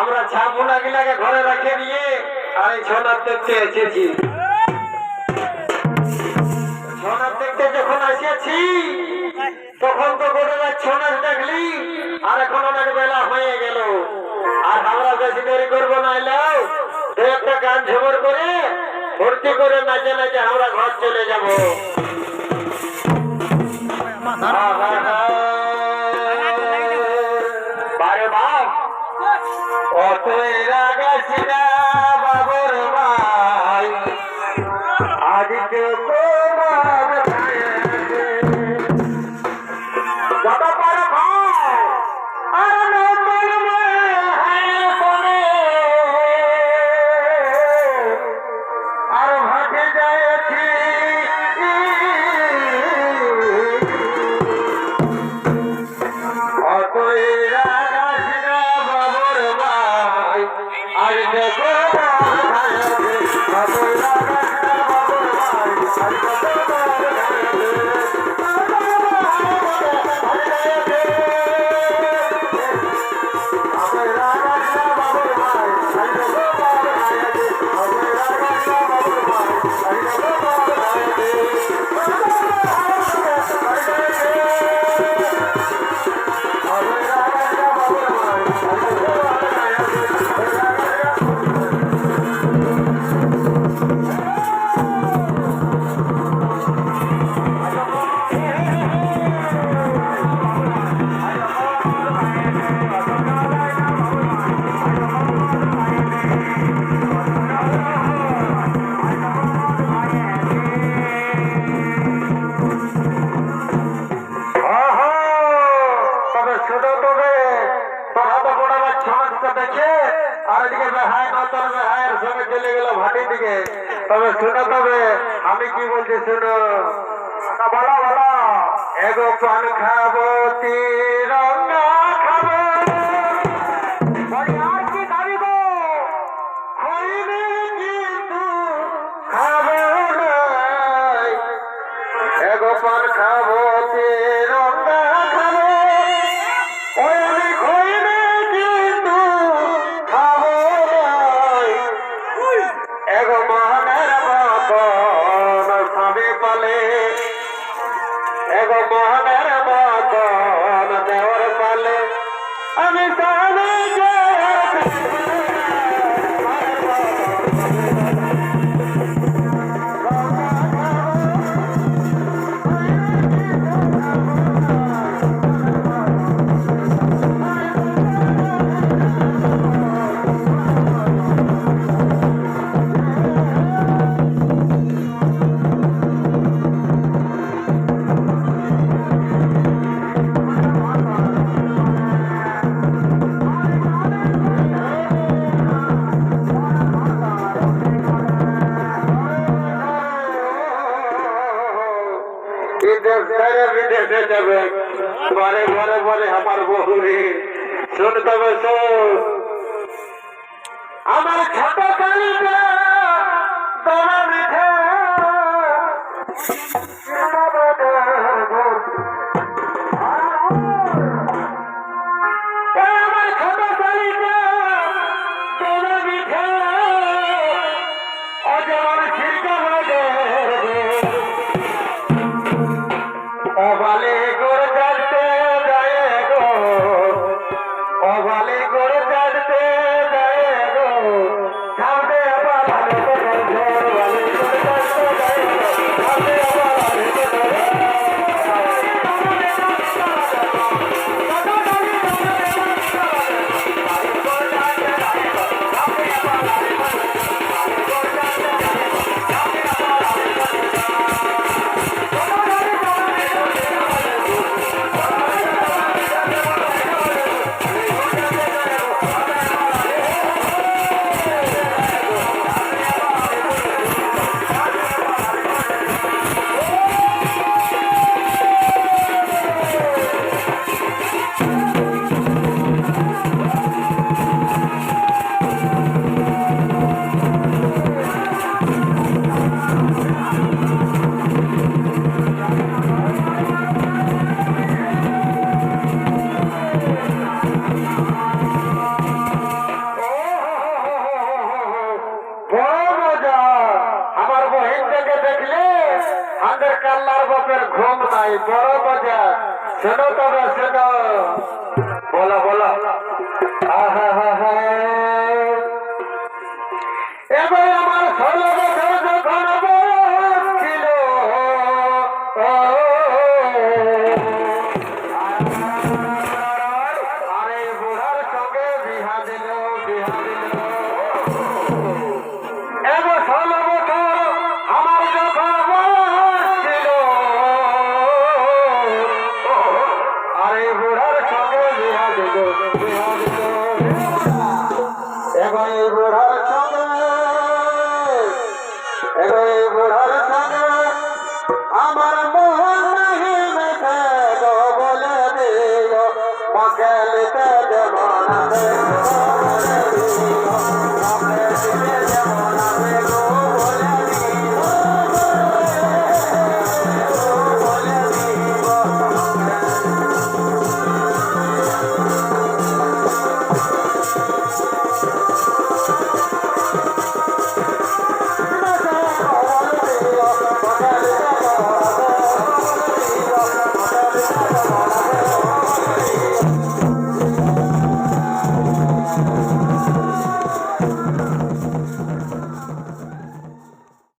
আমরা ছাপুনা গিলাকে ঘরে রেখে দিয়ে আর এই ছনার দেখতে এসেছি। ছনার দেখতে যখন আসিয়াছি তখন তো গোটা ছনার দেখলি, আর এখন অনেক বেলা হয়ে গেল। আমরা বেশি দেরি করব না এলাও দু একটা গান ঝুমর করে ভর্তি করে নাচে নাচে আমরা ঘর চলে যাব। অতই রাগাছিনা বাবর ভাটির দিকে। তবে শুনে তবে আমি কি বলছি শুনো? আচ্ছা, বলো বলো। এগো পান খাব তিরঙ্গা খাব। এগো মহানের মতন সবে পালে। এগো মহানের মতন দেওয়ার পালে। আমি সামনে বিদেশে যাবে ঘরে ঘরে বলে আমার বহুরে শুনতে হবে আমার ছোট কালিকা তোমার আমাদের কাল্লার বাপের ঘুম নাই, বড় বাজার শোনো তবে, শোনো। বলো বলো। আহা, হা হা। এবার আমার এখন এই বুড়ার সঙ্গে এখন এই আমার মোহন মেঘে বলে দিও মকেলতে